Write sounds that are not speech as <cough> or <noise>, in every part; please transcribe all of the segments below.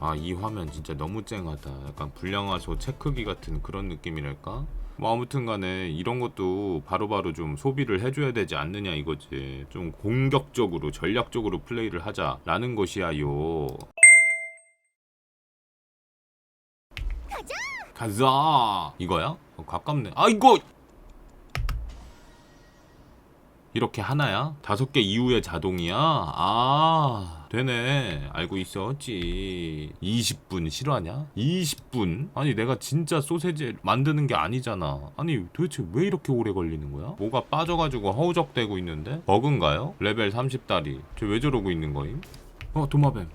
아 이 화면 진짜 너무 쨍하다. 약간 불량화소 체크기 같은 그런 느낌이랄까? 뭐 아무튼 간에 이런 것도 바로 바로 좀 소비를 해줘야 되지 않느냐 이거지. 좀 공격적으로 전략적으로 플레이를 하자라는 것이야요. 가자! 가자! 이거야? 어, 가깝네. 아 이거 이렇게 하나야? 다섯 개 이후에 자동이야? 아, 되네. 알고 있었지. 20분 실화냐? 20분? 아니, 내가 진짜 소세지 만드는 게 아니잖아. 아니, 도대체 왜 이렇게 오래 걸리는 거야? 뭐가 빠져가지고 허우적대고 있는데? 버그인가요? 레벨 30 다리. 저왜 저러고 있는 거임? 어, 도마뱀.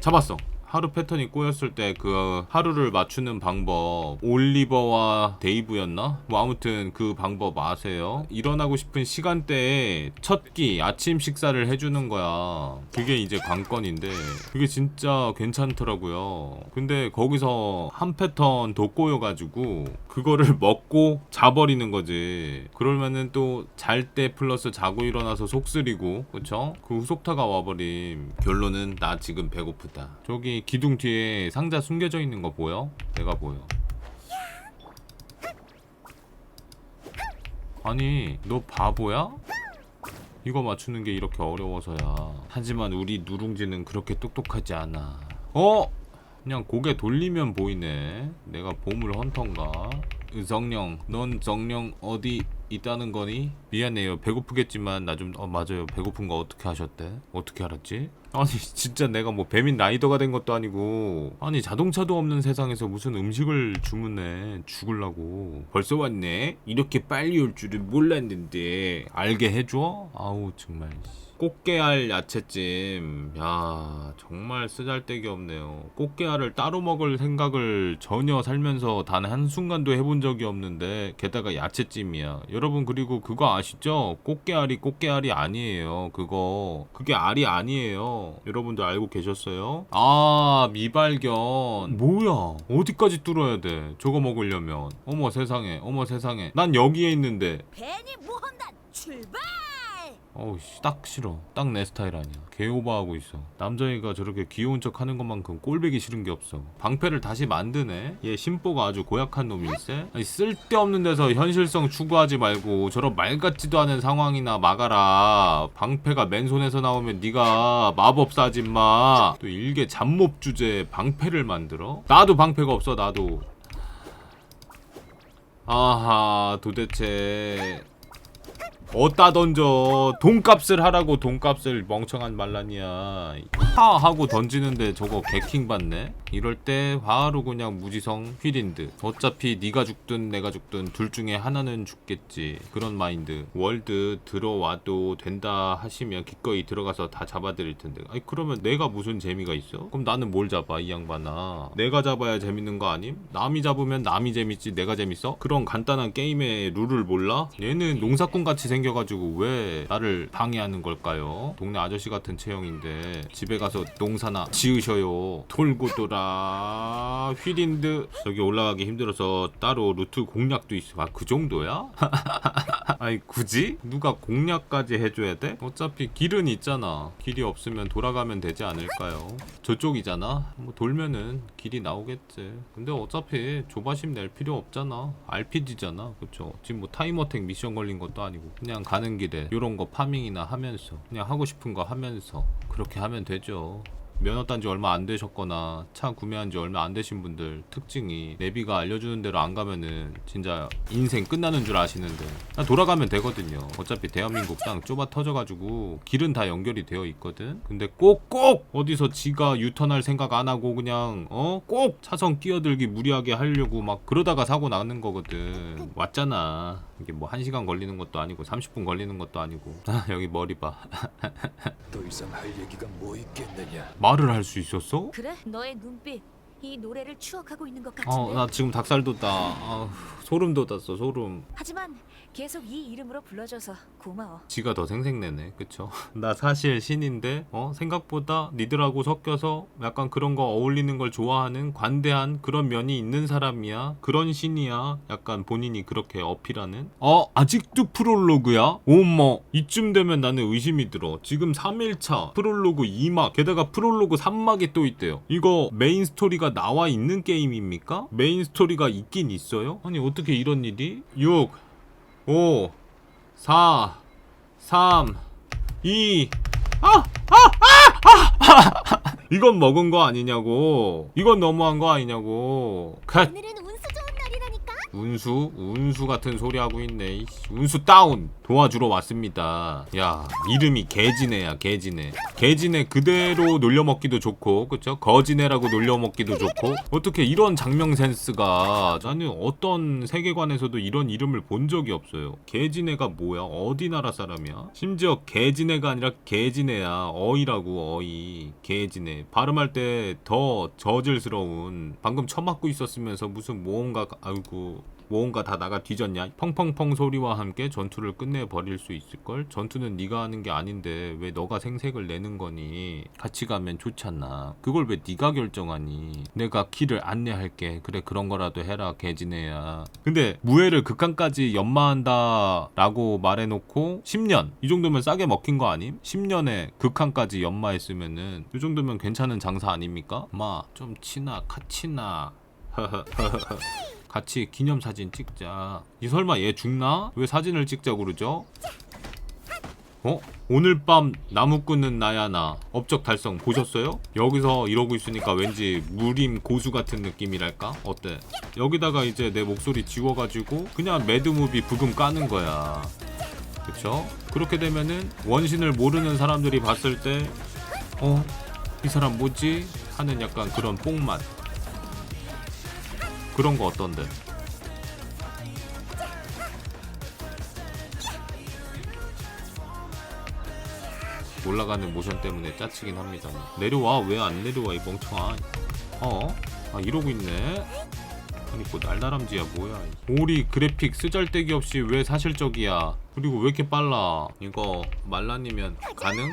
잡았어. 하루 패턴이 꼬였을 때 그 하루를 맞추는 방법 올리버와 데이브였나? 뭐 아무튼 그 방법 아세요? 일어나고 싶은 시간대에 첫 끼 아침 식사를 해주는 거야. 그게 이제 관건인데 그게 진짜 괜찮더라고요. 근데 거기서 한 패턴 더 꼬여가지고 그거를 <laughs> 먹고 자버리는 거지. 그러면은 또 잘 때 플러스 자고 일어나서 속쓰리고 그쵸? 그 후속타가 와버림. 결론은 나 지금 배고프다. 저기 기둥 뒤에 상자 숨겨져 있는 거 보여? 내가 보여. 아니 너 바보야? 이거 맞추는 게 이렇게 어려워서야. 하지만 우리 누룽지는 그렇게 똑똑하지 않아. 어? 그냥 고개 돌리면 보이네. 내가 보물 헌터인가? 의성령, 넌 정령 어디 있다는 거니? 미안해요. 배고프겠지만 나 좀 어 맞아요. 배고픈 거 어떻게 하셨대? 어떻게 알았지? 아니 <laughs> 진짜 내가 뭐 배민 라이더가 된 것도 아니고 아니 자동차도 없는 세상에서 무슨 음식을 주문해 죽을라고 벌써 왔네 이렇게 빨리 올 줄은 몰랐는데 알게 해줘 아우 정말 꽃게알 야채찜. 야 정말 쓰잘데기 없네요. 꽃게알을 따로 먹을 생각을 전혀 살면서 단 한순간도 해본 적이 없는데 게다가 야채찜이야. 여러분 그리고 그거 아시죠? 꽃게알이 꽃게알이 아니에요 그거. 그게 알이 아니에요. 여러분들 알고 계셨어요? 아 미발견. 뭐야? 어디까지 뚫어야 돼 저거 먹으려면? 어머 세상에 어머 세상에. 난 여기에 있는데. 괜히 모험단 출발! 어우 씨, 딱 싫어. 딱 내 스타일 아니야. 개 오버하고 있어. 남자애가 저렇게 귀여운 척 하는 것만큼 꼴배기 싫은 게 없어. 방패를 다시 만드네? 얘 심보가 아주 고약한 놈일세? 아니 쓸데없는 데서 현실성 추구하지 말고 저런 말 같지도 않은 상황이나 막아라. 방패가 맨손에서 나오면 네가 마법 사지 마. 또 일개 잡몹 주제에 방패를 만들어? 나도 방패가 없어 나도. 아하 도대체 어디다 던져? 돈값을 하라고 돈값을 멍청한 말라니야. 하 하고 던지는데 저거 개킹 받네? 이럴 때 바로 그냥 무지성 휘린드. 어차피 네가 죽든 내가 죽든 둘 중에 하나는 죽겠지. 그런 마인드. 월드 들어와도 된다 하시면 기꺼이 들어가서 다 잡아드릴 텐데. 아니 그러면 내가 무슨 재미가 있어? 그럼 나는 뭘 잡아 이 양반아? 내가 잡아야 재밌는 거 아님? 남이 잡으면 남이 재밌지 내가 재밌어? 그런 간단한 게임의 룰을 몰라? 얘는 농사꾼 같이 생 겨가지고 왜 나를 방해하는 걸까요? 동네 아저씨 같은 체형인데 집에 가서 농사나 지으셔요 돌고 돌아 휘린드 저기 올라가기 힘들어서 따로 루트 공략도 있어 아그 정도야? <laughs> 아니 굳이? 누가 공략까지 해줘야 돼? 어차피 길은 있잖아. 길이 없으면 돌아가면 되지 않을까요? 저쪽이잖아. 뭐 돌면은 길이 나오겠지. 근데 어차피 조바심 낼 필요 없잖아. RPG잖아. 그쵸? 지금 뭐 타임어택 미션 걸린 것도 아니고 그냥 가는 길에 요런 거 파밍이나 하면서 그냥 하고 싶은 거 하면서 그렇게 하면 되죠 면허 딴 지 얼마 안 되셨거나 차 구매한 지 얼마 안 되신 분들 특징이 내비가 알려주는 대로 안 가면은 진짜 인생 끝나는 줄 아시는데 그냥 돌아가면 되거든요. 어차피 대한민국 땅 좁아 터져가지고 길은 다 연결이 되어 있거든. 근데 꼭꼭 어디서 지가 유턴할 생각 안 하고 그냥 어? 꼭 차선 끼어들기 무리하게 하려고 막 그러다가 사고 나는 거거든. 왔잖아. 이게 뭐 1시간 걸리는 것도 아니고 30분 걸리는 것도 아니고. 아 여기 머리 봐. <laughs> 더 이상 할 얘기가 뭐 있겠느냐? 말을 할 수 있었어? 그래? 너의 눈빛 이 노래를 추억하고 있는 것 같은데. 어 나 지금 닭살 돋다. 아, 소름 돋았어 소름. 하지만 계속 이 이름으로 불러줘서 고마워. 지가 더 생색내네 그쵸? <laughs> 나 사실 신인데 어 생각보다 니들하고 섞여서 약간 그런 거 어울리는 걸 좋아하는 관대한 그런 면이 있는 사람이야. 그런 신이야. 약간 본인이 그렇게 어필하는. 어 아직도 프롤로그야? 오뭐 이쯤 되면 나는 의심이 들어. 지금 3일차 프롤로그 2막 게다가 프롤로그 3막이 또 있대요. 이거 메인 스토리가 나와 있는 게임입니까? 메인 스토리가 있긴 있어요? 아니 어떻게 이런 일이? 6 5 4 3 2 아! <laughs> 이건 먹은 거 아니냐고. 이건 너무한 거 아니냐고. 컷. 오늘은 운수 좋은 날이라니까. 운수? 운수 같은 소리 하고 있네. 운수 다운. 도와주러 왔습니다. 야, 이름이 개지네야, 개지네. 개지네 그대로 놀려먹기도 좋고, 그쵸? 거지네라고 놀려먹기도 좋고. 어떻게 이런 장명 센스가, 나는 어떤 세계관에서도 이런 이름을 본 적이 없어요. 개지네가 뭐야? 어디 나라 사람이야? 심지어 개지네가 아니라 개지네야. 어이라고, 어이. 개지네. 발음할 때 더 저질스러운. 방금 처맞고 있었으면서 무슨 모험가, 아이고. 모험가 다 나가 뒤졌냐? 펑펑펑 소리와 함께 전투를 끝내버릴 수 있을걸? 전투는 네가 하는 게 아닌데 왜 너가 생색을 내는 거니? 같이 가면 좋잖아. 그걸 왜 네가 결정하니? 내가 길을 안내할게. 그래 그런 거라도 해라 개지네야. 근데 무예를 극한까지 연마한다 라고 말해놓고 10년 이 정도면 싸게 먹힌 거 아님? 10년에 극한까지 연마했으면은 이 정도면 괜찮은 장사 아닙니까? 마 좀 치나 카치나 <laughs> 같이 기념사진 찍자. 이 설마 얘 죽나? 왜 사진을 찍자 그러죠? 어? 오늘 밤 나무 끊는 나야나 업적 달성 보셨어요? 여기서 이러고 있으니까 왠지 무림 고수 같은 느낌이랄까? 어때? 여기다가 이제 내 목소리 지워가지고 그냥 매드무비 부금 까는 거야. 그쵸? 그렇게 되면은 원신을 모르는 사람들이 봤을 때 어? 이 사람 뭐지? 하는 약간 그런 뽕맛 그런 거 어떤데? 올라가는 모션 때문에 짜치긴 합니다. 내려와 왜 안 내려와 이 멍청아? 어? 아 이러고 있네. 아니 뭐 날다람쥐야 뭐야? 오리 그래픽 쓰잘데기 없이 왜 사실적이야? 그리고 왜 이렇게 빨라? 이거 말란이면 가능?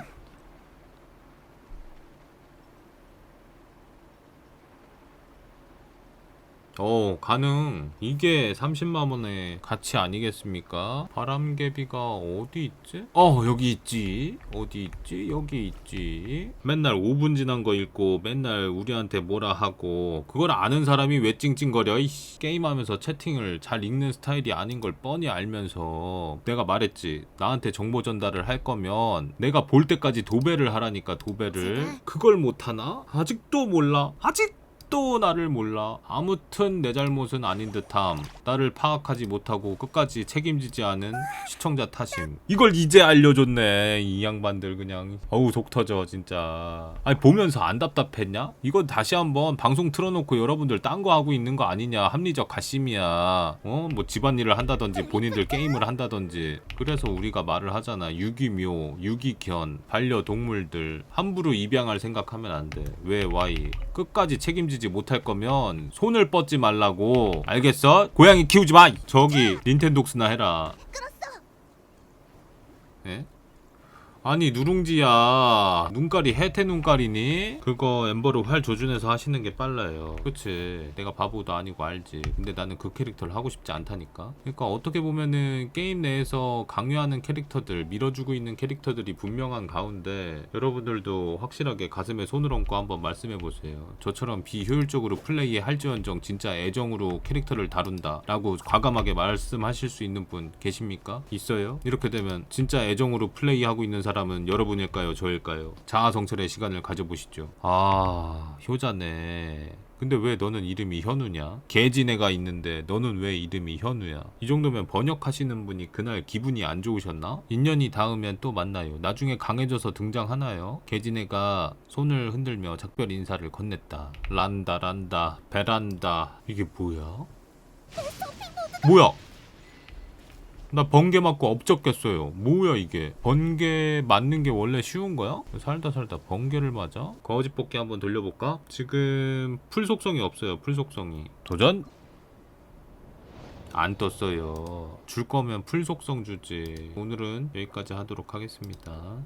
어 가능 이게 30만원의 가치 아니겠습니까 바람개비가 어디 있지? 어 여기 있지 어디 있지 여기 있지 맨날 5분 지난 거 읽고 맨날 우리한테 뭐라 하고 그걸 아는 사람이 왜 찡찡거려 이씨. 게임하면서 채팅을 잘 읽는 스타일이 아닌 걸 뻔히 알면서 내가 말했지 나한테 정보 전달을 할 거면 내가 볼 때까지 도배를 하라니까 도배를. 그걸 못하나? 아직도 몰라 아직 또 나를 몰라. 아무튼 내 잘못은 아닌 듯함. 나를 파악하지 못하고 끝까지 책임지지 않은 시청자 탓임. 이걸 이제 알려줬네. 이 양반들 그냥. 어우 속 터져 진짜. 아니 보면서 안 답답했냐? 이거 다시 한번 방송 틀어놓고 여러분들 딴 거 하고 있는 거 아니냐? 합리적 가심이야. 어? 뭐 집안일을 한다든지 본인들 게임을 한다든지. 그래서 우리가 말을 하잖아. 유기묘, 유기견, 반려동물들 함부로 입양할 생각하면 안 돼. 왜 와이? 끝까지 책임지 지 못할 거면 손을 뻗지 말라고. 알겠어? 고양이 키우지 마. 저기 닌텐독스나 해라. 예? 아니 누룽지야 눈깔이 해태 눈깔이니? 그거 엠버를 활 조준해서 하시는 게 빨라요 그치 내가 바보도 아니고 알지 근데 나는 그 캐릭터를 하고 싶지 않다니까 그러니까 어떻게 보면은 게임 내에서 강요하는 캐릭터들 밀어주고 있는 캐릭터들이 분명한 가운데 여러분들도 확실하게 가슴에 손을 얹고 한번 말씀해보세요 저처럼 비효율적으로 플레이에 할지언정 진짜 애정으로 캐릭터를 다룬다 라고 과감하게 말씀하실 수 있는 분 계십니까? 있어요? 이렇게 되면 진짜 애정으로 플레이하고 있는 사람 은 여러분일까요? 저일까요? 자아성찰의 시간을 가져보시죠. 아, 효자네. 근데 왜 너는 이름이 현우냐? 개진애가 있는데 너는 왜 이름이 현우야? 이 정도면 번역하시는 분이 그날 기분이 안 좋으셨나? 인연이 닿으면 또 만나요. 나중에 강해져서 등장하나요? 개진애가 손을 흔들며 작별 인사를 건넸다. 란다 란다 베란다 이게 뭐야? 뭐야? 나 번개 맞고 업적겠어요. 뭐야 이게? 번개 맞는 게 원래 쉬운 거야? 살다 살다 번개를 맞아? 거짓 뽑기 한번 돌려볼까? 지금 풀 속성이 없어요. 풀 속성이. 도전. 안 떴어요. 줄 거면 풀 속성 주지. 오늘은 여기까지 하도록 하겠습니다.